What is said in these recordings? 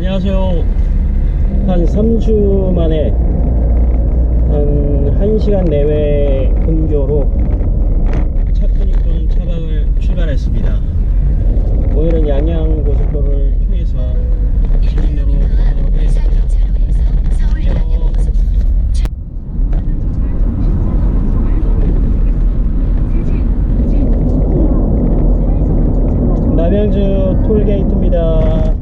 안녕하세요. 한 3주 만에 한 1시간 내외 근교로 차크닉 또는 차박을 출발했습니다. 오늘은 양양 고속도로를 통해서 진행로로 가도록 하겠습니다. 안녕. 남양주 톨게이트입니다.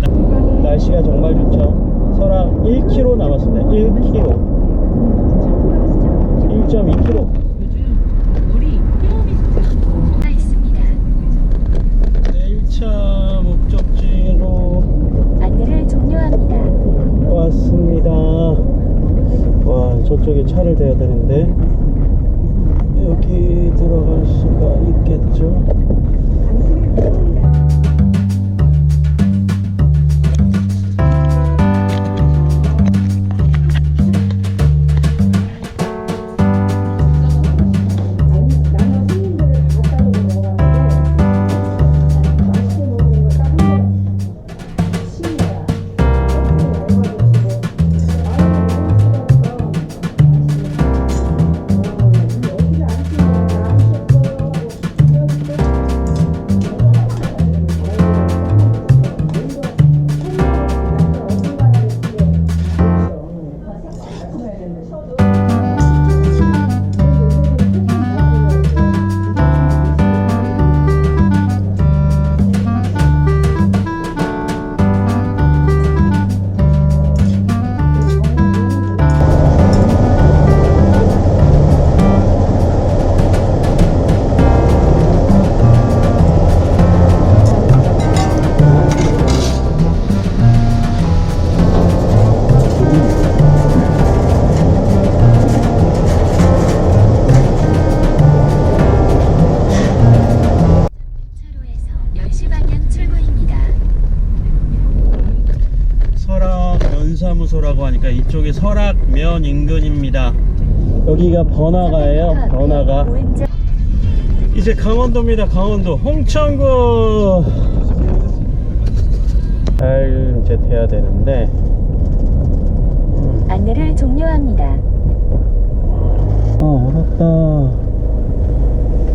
나- 날씨가 정말 좋죠. 설악 1km 남았습니다. 1km. 1.2km. 네, 1차 목적지로 안내를 종료합니다. 왔습니다. 와, 저쪽에 차를 대야 되는데 여기 들어갈 수가 있겠죠? 면사무소라고 하니까 이쪽이 설악면 인근입니다. 여기가 번화가예요. 번화가. 이제 강원도입니다. 강원도 홍천구. 잘 이제 돼야 되는데 안내를 종료합니다. 아 얼었다.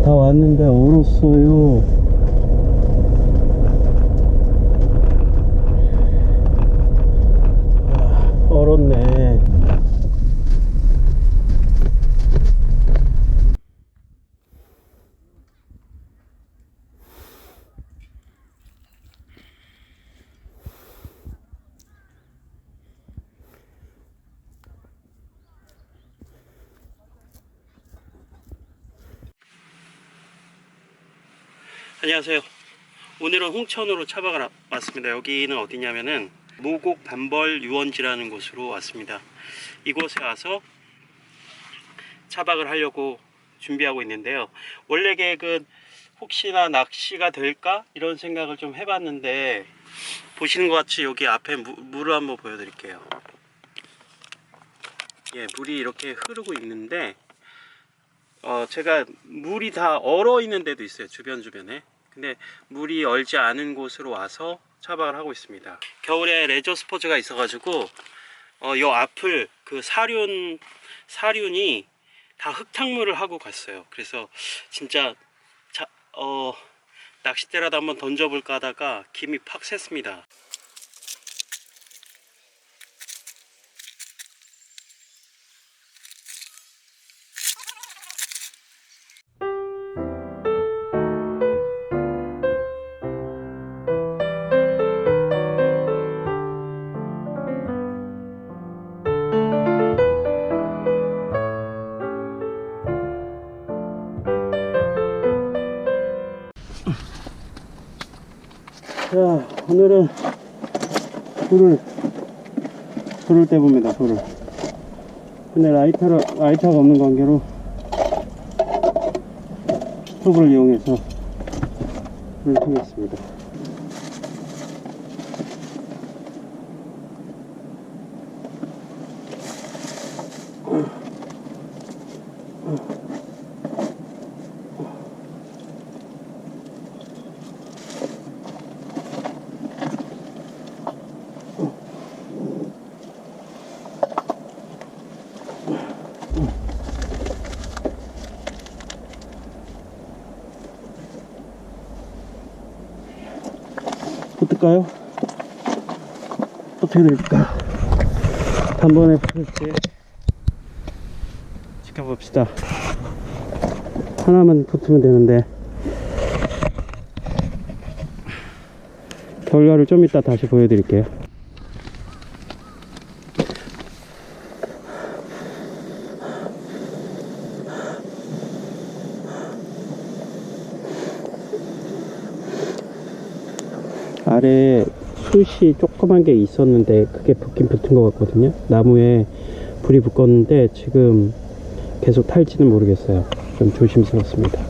다 왔는데 얼었어요. 아, 얼었네. 안녕하세요. 오늘은 홍천으로 차박을 와- 왔습니다. 여기는 어디냐면은 모곡 단벌 유원지라는 곳으로 왔습니다. 이곳에 와서 차박을 하려고 준비하고 있는데요. 원래 계획은 혹시나 낚시가 될까 이런 생각을 좀 해봤는데 보시는 것 같이 여기 앞에 무, 물을 한번 보여드릴게요. 예, 물이 이렇게 흐르고 있는데 어, 제가 물이 다 얼어 있는 데도 있어요. 주변 주변에. 근데 물이 얼지 않은 곳으로 와서 차박을 하고 있습니다. 겨울에 레저 스포츠가 있어 가지고 어, 요 앞을 그 사륜 사륜이 다 흙탕물을 하고 갔어요. 그래서 진짜 자, 어, 낚싯대라도 한번 던져볼까 하다가 김이 팍 샜습니다. 오늘은 불을 불을 떼봅니다. 불을. 근데 라이터를 라이터가 없는 관계로 스톱을 이용해서 불을 켜겠습니다. 붙을까요? 어떻게 될까? 단번에 붙을지 지켜봅시다. 하나만 붙으면 되는데 결과를 좀 이따 다시 보여드릴게요. 아래에 숯이 조그만 게 있었는데 그게 붙긴 붙은 것 같거든요. 나무에 불이 붙었는데 지금 계속 탈지는 모르겠어요. 좀 조심스럽습니다.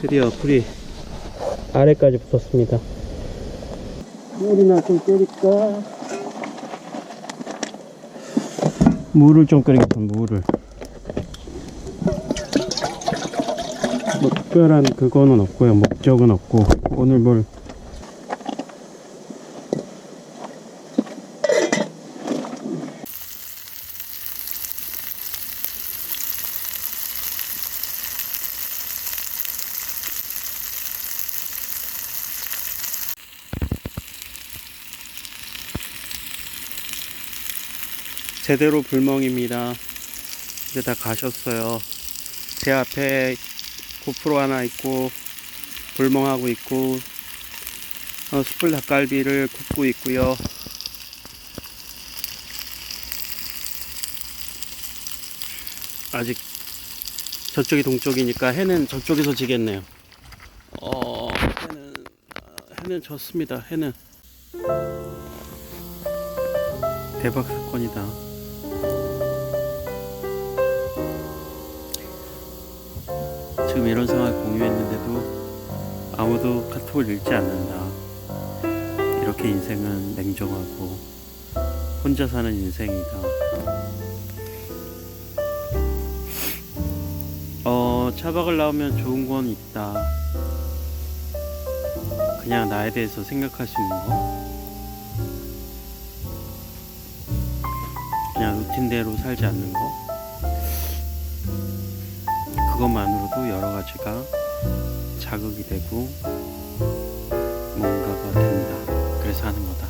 드디어 불이 아래까지 붙었습니다. 물이나 좀 끓일까? 물을 좀 끓이겠다, 물을. 뭐 특별한 그거는 없고요. 목적은 없고 오늘 뭘 제대로 불멍입니다. 이제 다 가셨어요. 제 앞에 고프로 하나 있고 불멍하고 있고 어, 숯불 닭갈비를 굽고 있고요. 아직 저쪽이 동쪽이니까 해는 저쪽에서 지겠네요. 어, 해는 어, 해는 졌습니다. 해는 대박 사건이다. 지금 이런 상황을 공유했는데도 아무도 카톡을 읽지 않는다. 이렇게 인생은 냉정하고 혼자 사는 인생이다. 어, 차박을 나오면 좋은 건 있다. 그냥 나에 대해서 생각할 수 있는 거. 그냥 루틴대로 살지 않는 거. 그것만으로도 여러 가지가 자극이 되고 뭔가가 된다. 그래서 하는 거다.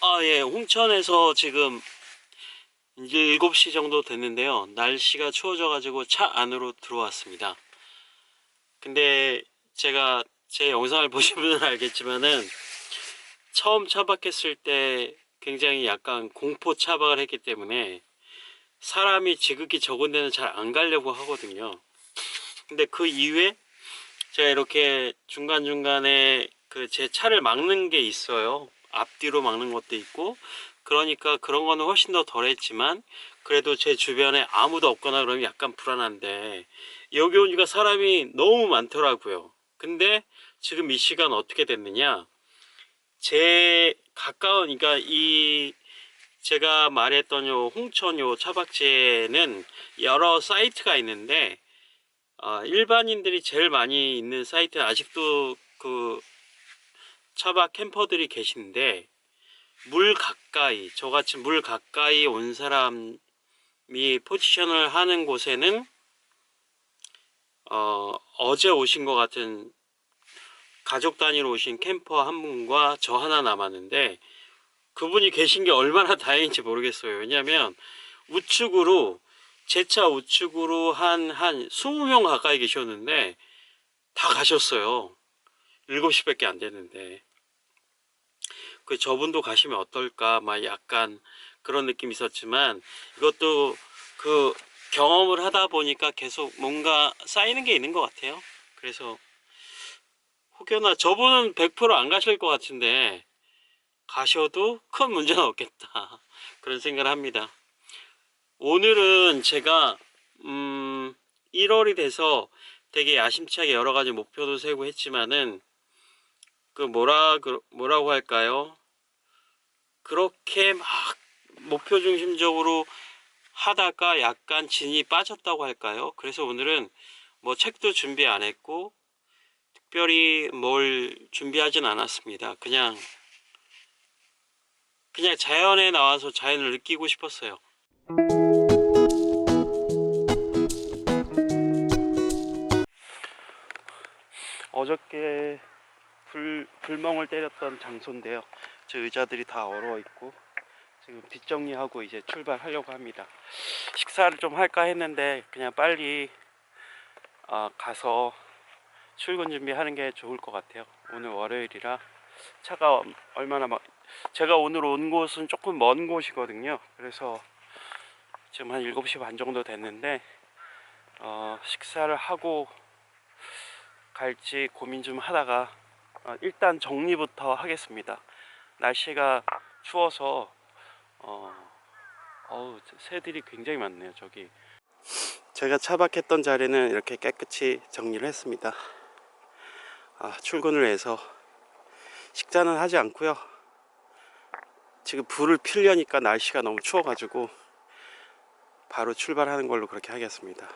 아, 예. 홍천에서 지금 이제 7시 정도 됐는데요. 날씨가 추워져가지고 차 안으로 들어왔습니다. 근데 제가 제 영상을 분은 알겠지만은 처음 차박했을 때 굉장히 약간 공포 차박을 했기 때문에 사람이 지극히 적은 데는 잘 안 가려고 하거든요. 근데 그 이후에 제가 이렇게 중간중간에 그 제 차를 막는 게 있어요. 앞뒤로 막는 것도 있고 그러니까 그런 거는 훨씬 더 덜했지만 그래도 제 주변에 아무도 없거나 그러면 약간 불안한데 여기 오니까 사람이 너무 많더라고요. 근데 지금 이 시간 어떻게 됐느냐? 제 가까운 그러니까 이 제가 말했던 요 홍천 요 차박지에는 여러 사이트가 있는데 어, 일반인들이 제일 많이 있는 사이트 아직도 그 차박 캠퍼들이 계신데 물 가까이 저같이 물 가까이 온 사람이 포지션을 하는 곳에는 어, 어제 오신 것 같은 가족 단위로 오신 캠퍼 한 분과 저 하나 남았는데 그분이 계신 게 얼마나 다행인지 모르겠어요. 왜냐하면 우측으로 제 차 우측으로 한 한 20명 가까이 계셨는데 다 가셨어요. 7시밖에 안 됐는데 그 저분도 가시면 어떨까 막 약간 그런 느낌이 있었지만 이것도 그 경험을 하다 보니까 계속 뭔가 쌓이는 게 있는 것 같아요. 그래서 혹여나 저분은 100%안 가실 것 같은데 가셔도 큰 문제는 없겠다 그런 생각을 합니다. 오늘은 제가 음 1월이 돼서 되게 야심차게 여러 가지 목표도 세고 했지만은 그 뭐라 그 뭐라고 할까요? 그렇게 막 목표 중심적으로 하다가 약간 진이 빠졌다고 할까요? 그래서 오늘은 뭐 책도 준비 안 했고 특별히 뭘 준비하진 않았습니다. 그냥 그냥 자연에 나와서 자연을 느끼고 싶었어요. 어저께 불, 불멍을 때렸던 장소인데요. 저 의자들이 다 얼어 있고 지금 뒷정리하고 이제 출발하려고 합니다. 식사를 좀 할까 했는데 그냥 빨리 아, 가서 출근 준비하는 게 좋을 것 같아요. 오늘 월요일이라 차가 얼마나 막 제가 오늘 온 곳은 조금 먼 곳이거든요. 그래서 지금 한 7시 반 정도 됐는데 어, 식사를 하고 갈지 고민 좀 하다가 어, 일단 정리부터 하겠습니다. 날씨가 추워서 어, 어우 새들이 굉장히 많네요 저기. 제가 차박했던 자리는 이렇게 깨끗이 정리를 했습니다. 아, 출근을 해서 식사는 하지 않고요. 지금 불을 피려니까 날씨가 너무 추워가지고 바로 출발하는 걸로 그렇게 하겠습니다.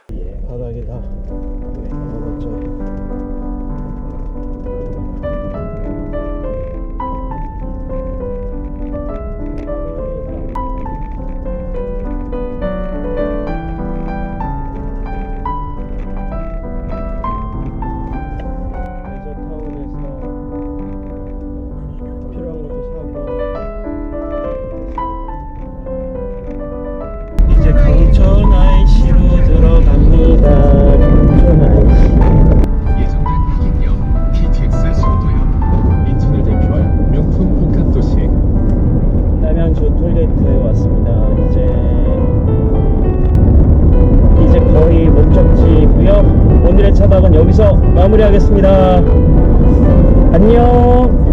마무리하겠습니다. 안녕.